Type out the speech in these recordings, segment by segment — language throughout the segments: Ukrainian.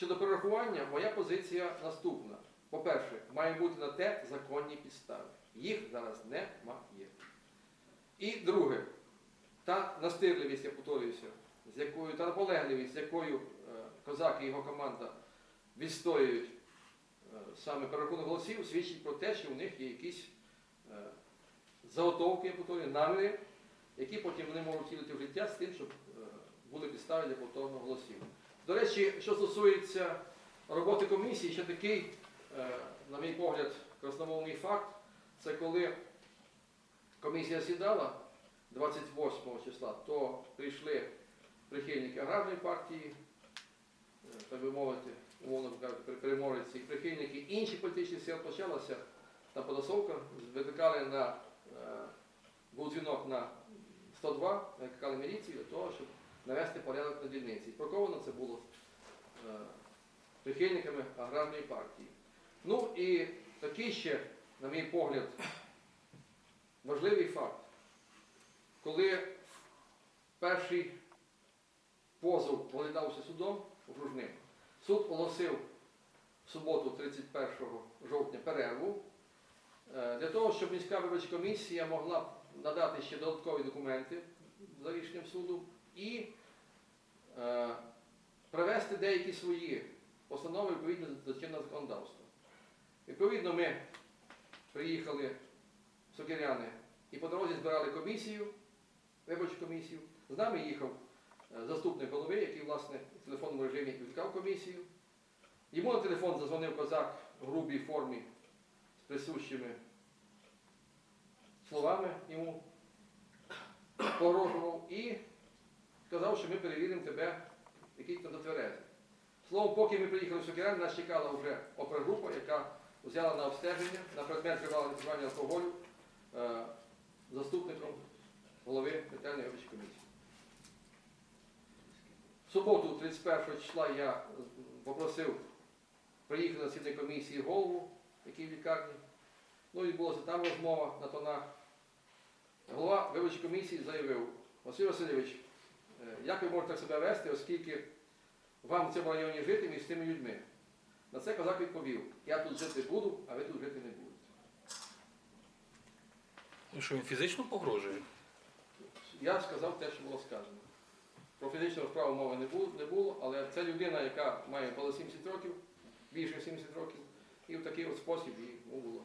Щодо перерахування, моя позиція наступна. По-перше, має бути на те законні підстави. Їх зараз немає. І друге, та настирливість, я повторююся, з якою, та наполегливість, з якою е, козак і його команда відстоюють е, саме перерахунок голосів, свідчить про те, що у них є якісь е, заготовки, я повторюю, наміри, які потім вони можуть втілити в життя з тим, щоб були підстави для повторного голосів. До речі, що стосується роботи комісії, ще такий, е, на мій погляд, красномовний факт, це коли комісія сідала 28 числа, то прийшли прихильники аграрної партії, е, так би мовити, умовно кажучи, переможці, і прихильники інших політичних сил почалася та подосовка, викликали на е, був дзвінок на 102, викликали міліцію для того, щоб навести порядок на дільниці. Проковано це було е, прихильниками аграрної партії. Ну і такий ще, на мій погляд, важливий факт. Коли перший позов розглядався судом окружним, суд оголосив в суботу, 31 жовтня, перерву е, для того, щоб міська виборча комісія могла надати ще додаткові документи за рішенням суду і привести деякі свої постанови відповідно до чинного законодавства. Відповідно, ми приїхали в Сокиряни і по дорозі збирали комісію, виборчу комісію. З нами їхав е, заступник голови, який, власне, в телефонному режимі відкликав комісію. Йому на телефон зазвонив козак в грубій формі з присущими словами йому погрожував і сказав, що ми перевіримо тебе, який ти дотверезий. Словом, поки ми приїхали в Сокирян, нас чекала вже опергрупа, яка взяла на обстеження на предмет тривалого вживання алкоголю е, заступником голови територіальної виборчої комісії. В суботу, 31 числа, я попросив приїхати на засідання комісії голову, який в лікарні. Ну, відбулася там розмова на тонах. Голова виборчої комісії заявив, Василь Васильович, як ви можете себе вести, оскільки вам в цьому районі жити між цими людьми? На це козак відповів, я тут жити буду, а ви тут жити не будете. Ну, Що він фізично погрожує? Я сказав те, що було сказано. Про фізичну розправу мови не було, не було, але це людина, яка має понад 70 років, більше 70 років, і в такий от спосіб ну, було.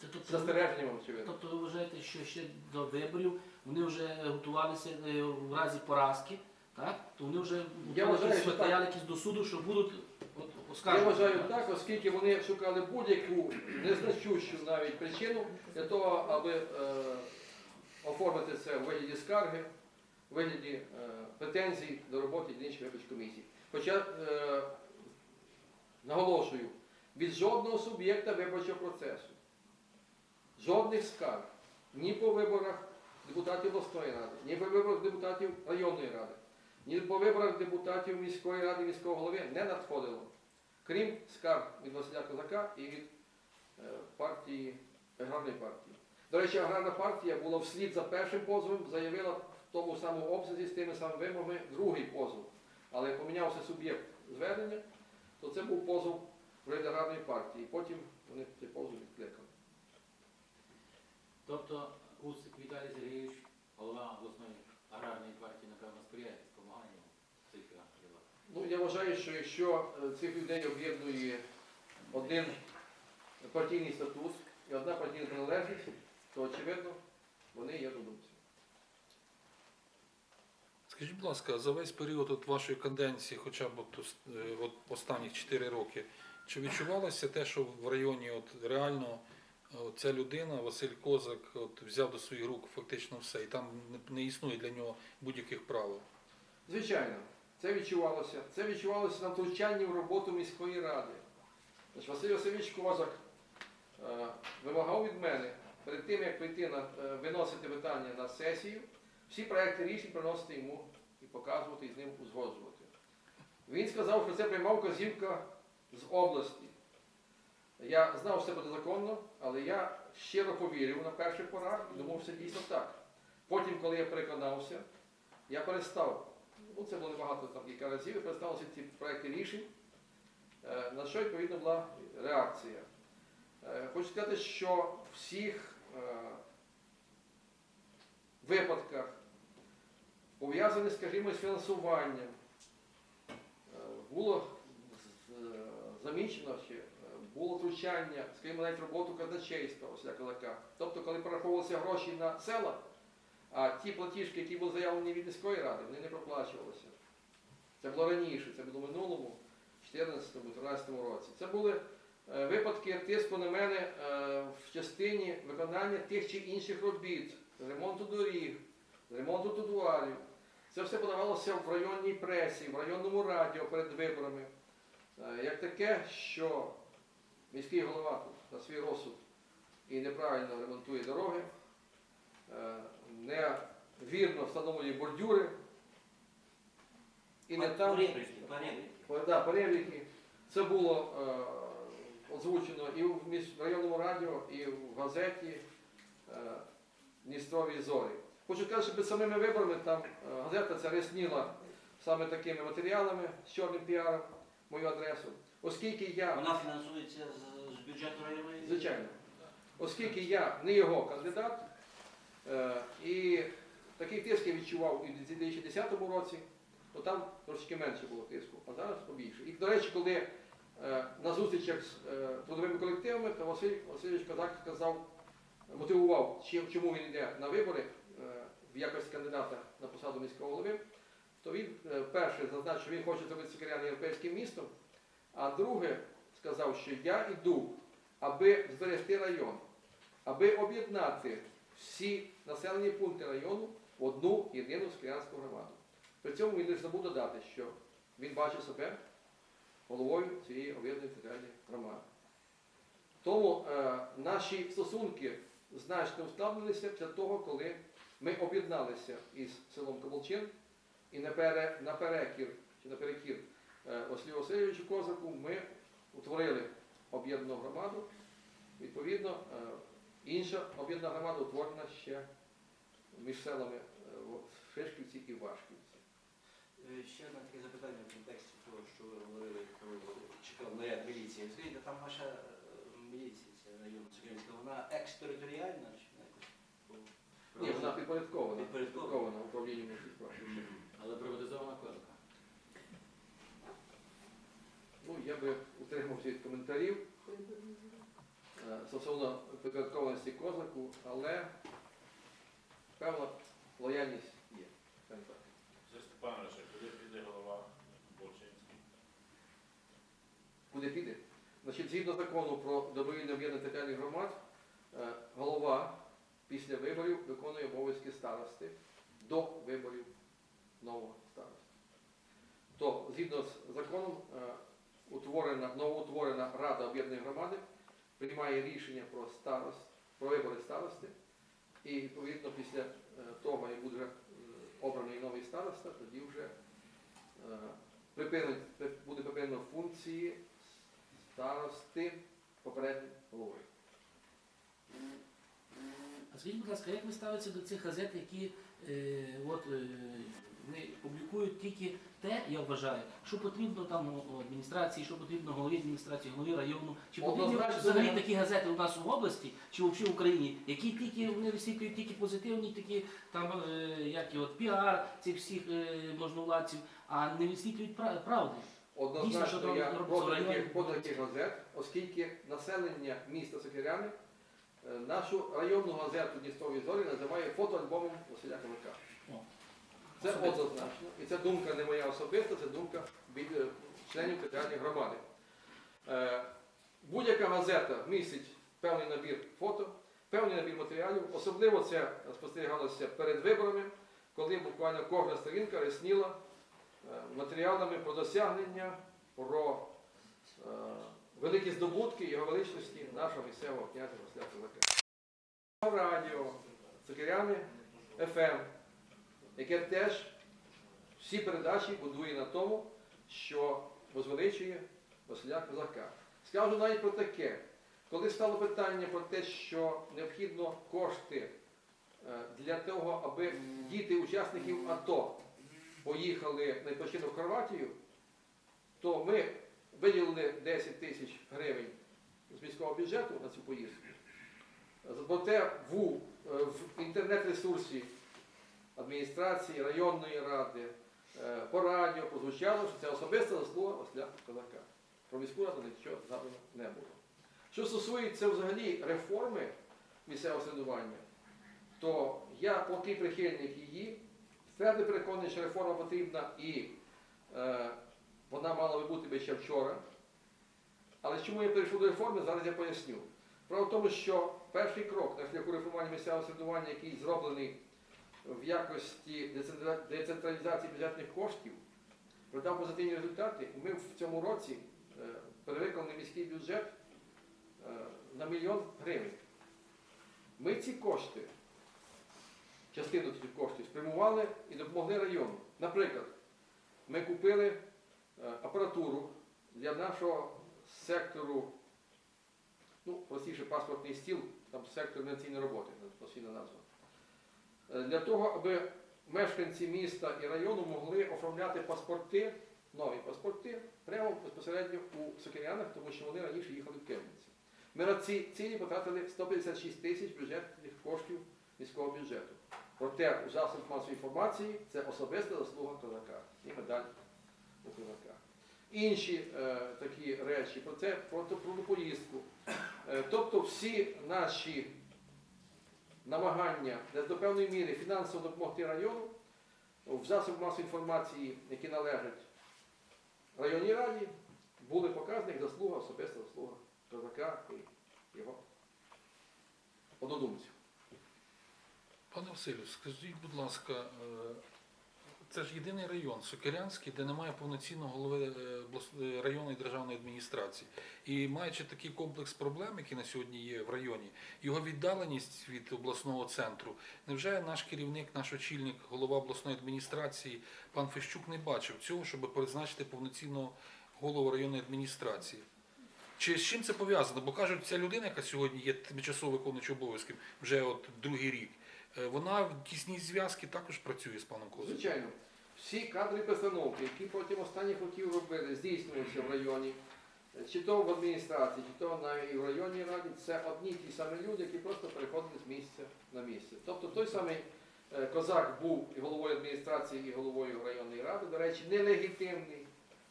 Це тобто, Застереженням, очевидно. тобто ви вважаєте, що ще до виборів вони вже готувалися е, в разі поразки, так? То вони вже Я готували вважаю, якісь що матеріали якісь до суду, що будуть от, Я оскаржувати. вважаю так, оскільки вони шукали будь-яку незначущу навіть причину для того, аби е, оформити це в вигляді скарги, в вигляді е, претензій до роботи дільничної виборчої комісії. Хоча, е, наголошую, від жодного суб'єкта виборчого процесу, жодних скарг, ні по виборах депутатів обласної ради, ні по виборах депутатів районної ради, ні по виборах депутатів міської ради, міського голови не надходило крім скарг від Василя Козака і від е, партії, аграрної партії. До речі, аграрна партія була вслід за першим позовом, заявила в тому самому обсязі з тими самими вимогами другий позов. Але помінявся суб'єкт звернення, то це був позов аграрної партії. Потім вони цей позов відкликали. Тобто Віталій Сергійович, голова обласної аграрної партії, напевно, сприяє допомаганню цих ділах. Ну, я вважаю, що якщо е, цих людей об'єднує один партійний статус і одна партійна приналежність, то очевидно вони є однодумцями. Скажіть, будь ласка, за весь період от вашої каденції, хоча б от, е, от останніх 4 роки, чи відчувалося те, що в районі от реально ця людина, Василь Козак, от, взяв до своїх рук фактично все, і там не, існує для нього будь-яких правил? Звичайно, це відчувалося. Це відчувалося на втручанні в роботу міської ради. Значить, Василь Васильович Козак е, вимагав від мене перед тим, як прийти на е, виносити питання на сесію, всі проекти рішень приносити йому і показувати, і з ним узгоджувати. Він сказав, що це приймав Козівка з області. Я знав, що це буде законно, але я щиро повірив на перших порах і думав, що це дійсно так. Потім, коли я переконався, я перестав Ну, це було небагато там кілька разів, і представилися ці проекти рішень, е, на що відповідно була реакція. Е, Хочу сказати, що в всіх е, випадках, пов'язаних, скажімо, з фінансуванням, було замічено ще, було втручання, скажімо, навіть роботу казначейства, ось козака. Тобто, коли пораховувалися гроші на села, а ті платіжки, які були заявлені від міської ради, вони не проплачувалися. Це було раніше, це було в минулому, 2014-2013 році. Це були е, випадки тиску на мене е, в частині виконання тих чи інших робіт, ремонту доріг, ремонту тротуарів. Це все подавалося в районній пресі, в районному радіо перед виборами. Е, Як таке, що міський голова тут на свій розсуд і неправильно ремонтує дороги, е, невірно встановлює бордюри, і не там. Да, переліки. Це було е, озвучено і в районному радіо, і в газеті е, Дністрові зорі. Хочу сказати, що під самими виборами там е, газета ця рясніла саме такими матеріалами з чорним піаром мою адресу. Оскільки я Вона фінансується з, з бюджету районної? Звичайно. Оскільки я не його кандидат, е, і такий тиск я відчував і в 2010 році, то там трошки менше було тиску, а зараз побільше. І, до речі, коли е, на зустрічах з е, трудовими колективами, то Василь Васильович Козак сказав, мотивував, чим- чому він йде на вибори е, в якості кандидата на посаду міського голови, то він е, перше зазначив, що він хоче зробити Сокиряни європейським містом, а друге сказав, що я йду аби зберегти район, аби об'єднати всі населені пункти району в одну єдину скрянську громаду. При цьому він лише забув додати, що він бачить себе головою цієї об'єднаної територіальної громади. Тому е, наші стосунки значно ускладнилися після того, коли ми об'єдналися із селом Кабалчин і напере- наперекір чи наперекір е, Василю Васильовичу Козаку ми утворили об'єднану громаду. Відповідно, е, інша об'єднана громада утворена ще між селами е, Шишківці і Вашківці. Ще одне таке запитання в контексті того, що ви говорили, чекав наряд міліції. Скажіть, там ваша міліція, ця районна Сокирянська, вона екстериторіальна чи якось? Ні, вона підпорядкована, Підпорядкована. внутрішніх справ. Але приватизована козака. Ну, я би утримався від коментарів е, стосовно підпорядкованості козаку, але певна лояльність є. Степанович, куди піде голова Болчинський? Куди піде? Значить, згідно закону про добровільне об'єднання територіальних громад, е, голова після виборів виконує обов'язки старости до виборів нового старости. То згідно з законом, е, утворена, новоутворена Рада об'єднаної громади приймає рішення про старост, про вибори старости. І відповідно після е, того, як буде е, обраний новий староста, тоді вже е, припинить, буде припинено функції старости попередньої голови. А скажіть, будь ласка, як ви ставитеся до цих газет, які е, от, е, вони публікують тільки те, я вважаю, що потрібно там адміністрації, що потрібно голові адміністрації, голові району, чи потрібні взагалі такі газети у нас в області, чи взагалі в Україні, які тільки вони висвітлюють тільки позитивні, такі там е, як і от піар цих всіх е, можновладців, а не висвітлюють пра- правди. Однозначно я проти таких, газет, оскільки населення міста Сокиряни е, нашу районну газету Дністрові зорі називає фотоальбомом Василя Ковака. Це однозначно. І це думка не моя особиста, це думка е, членів територіальної громади. Е, Будь-яка газета містить певний набір фото, певний набір матеріалів. Особливо це спостерігалося перед виборами, коли буквально кожна сторінка рясніла е, матеріалами про досягнення, про великі здобутки його величності нашого місцевого князя Василя Козака. Радіо, Цукеряни, ФМ, яке теж всі передачі будує на тому, що возвеличує Василя Козака. Скажу навіть про таке, коли стало питання про те, що необхідно кошти е, для того, аби діти учасників АТО поїхали на в Хорватію, то ми виділили 10 тисяч гривень з міського бюджету на цю поїздку. Проте е, в інтернет-ресурсі адміністрації, районної ради, е, по радіо прозвучало, що це особиста заслуга Василя Козака. Про міську раду нічого згадано не було. Що стосується взагалі реформи місцевого самоврядування, то я поки прихильник її, твердо переконаний, що реформа потрібна і е, вона мала би бути ще вчора. Але чому я перейшов до реформи, зараз я поясню. Справа в тому, що перший крок на шляху реформування місцевого самоврядування, який зроблений в якості децентралізації бюджетних коштів, продав позитивні результати. Ми в цьому році е, перевиконали міський бюджет е, на мільйон гривень. Ми ці кошти, частину цих коштів, спрямували і допомогли району. Наприклад, ми купили е, апаратуру для нашого сектору, ну, простіше паспортний стіл, там сектор інноваційної роботи, постійна назва. Е, Для того, аби мешканці міста і району могли оформляти паспорти, нові паспорти, прямо безпосередньо у Сокирянах, тому що вони раніше їхали в Кельниці. Ми на ці цілі потратили 156 тисяч бюджетних коштів міського бюджету. Проте у засобах масової інформації це особиста заслуга козака і медаль у козака. Інші е, такі речі, про це про, про поїздку. Е, тобто всі наші намагання десь до певної міри фінансово допомогти району в засобах масової інформації, які належать районній раді, були показані як заслуга, особиста заслуга козака і його однодумців. Пане Василю, скажіть, будь ласка, е, це ж єдиний район Сокирянський, де немає повноцінного голови е, облас- е, районної державної адміністрації. І маючи такий комплекс проблем, які на сьогодні є в районі, його віддаленість від обласного центру, невже наш керівник, наш очільник, голова обласної адміністрації, пан Фещук не бачив цього, щоб призначити повноцінного голову районної адміністрації? Чи з чим це пов'язано? Бо кажуть, ця людина, яка сьогодні є тимчасово виконуючим обов'язків, вже от другий рік, е, вона в тісній зв'язки також працює з паном Козаком. Звичайно, всі кадрові постановки, які протягом останніх років робили, здійснювалися в районі, е, чи то в адміністрації, чи то навіть і в районній раді, це одні ті самі люди, які просто переходили з місця на місце. Тобто той самий е, козак був і головою адміністрації, і головою районної ради, до речі, нелегітимний,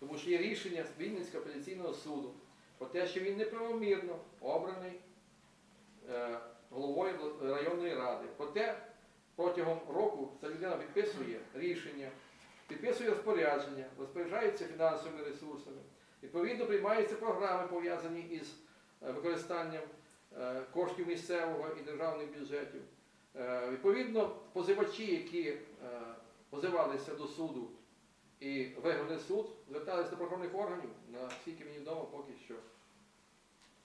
тому що є рішення Вінницького апеляційного суду про те, що він неправомірно обраний е, головою районної ради. Проте протягом року ця людина підписує рішення, підписує розпорядження, розпоряджається фінансовими ресурсами. Відповідно, приймаються програми, пов'язані із е, використанням е, коштів місцевого і державних бюджетів. Е, Відповідно, позивачі, які позивалися до суду і виграли суд, зверталися до правоохоронних органів, наскільки мені відомо, поки що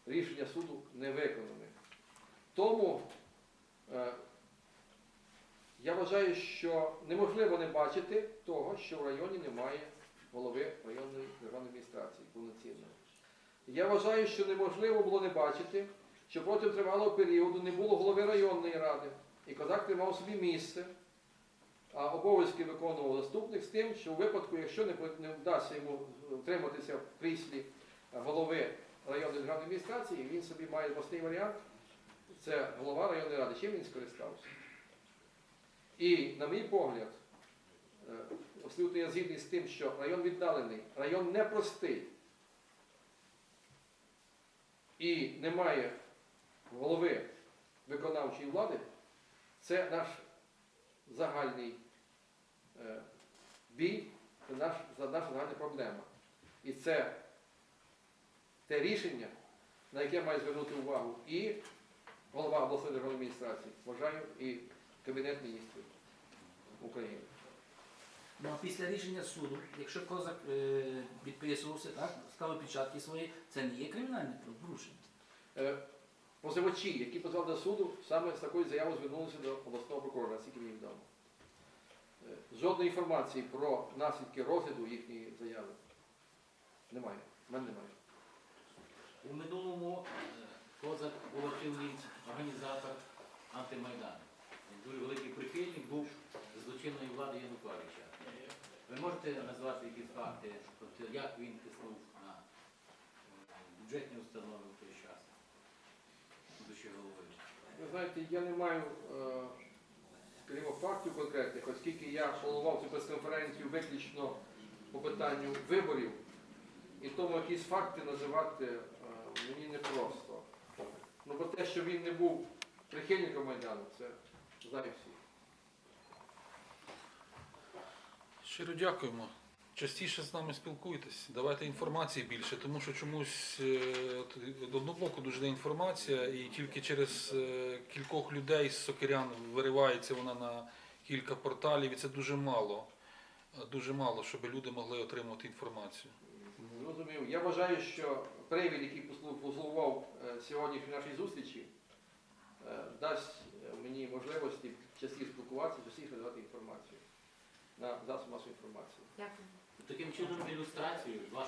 рішення суду не виконане. Тому я вважаю, що неможливо не бачити того, що в районі немає голови районної державної адміністрації повноцінної. Я вважаю, що неможливо було не бачити, що протягом тривалого періоду не було голови районної ради, і козак тримав собі місце, а обов'язки виконував заступник з тим, що у випадку, якщо не, вдасться йому втриматися в кріслі голови районної державної адміністрації, він собі має власний варіант, це голова районної ради, чим він скористався. І, на мій погляд, е, абсолютно я згідний з тим, що район віддалений, район непростий. І немає голови виконавчої влади, це наш загальний е, бій, це наш, наша загальна проблема. І це те рішення, на яке має звернути увагу і голова обласної державної адміністрації, вважаю, і Кабінет міністрів України. Ну а після рішення суду, якщо козак е, підписувався, так, ставив печатки свої, це не є кримінальне порушення. Е, Позивачі, які позвали до суду, саме з такою заявою звернулися до обласного прокурора, наскільки мені відомо. Е, Жодної інформації про наслідки розгляду їхньої заяви немає. В мене немає. У минулому е, Козак був активний організатор антимайдану. Він дуже великий прихильник був злочинної влади Януковича. Ви можете назвати якісь факти, тобто як він тиснув на е, бюджетні установи в той час, будучи головою? Ви знаєте, я не маю, е, скажімо, фактів конкретних, оскільки я головував цю прес-конференцію виключно по питанню виборів, і тому якісь факти називати е, мені непросто. Ну, бо те, що він не був прихильником Майдану, це знають всі. Щиро дякуємо. Частіше з нами спілкуйтесь, давайте інформації більше, тому що чомусь е, одного боку дуже інформація, і тільки через е, кількох людей з сокирян виривається вона на кілька порталів, і це дуже мало. Е, Дуже мало, щоб люди могли отримати інформацію. Зрозумів. Я вважаю, що привід, який послу- послугував е, сьогоднішній нашій зустрічі, дасть мені можливості частіше спілкуватися, частіше надавати інформацію на засоб масової інформації. Дякую. Таким чином ілюстрацію вашої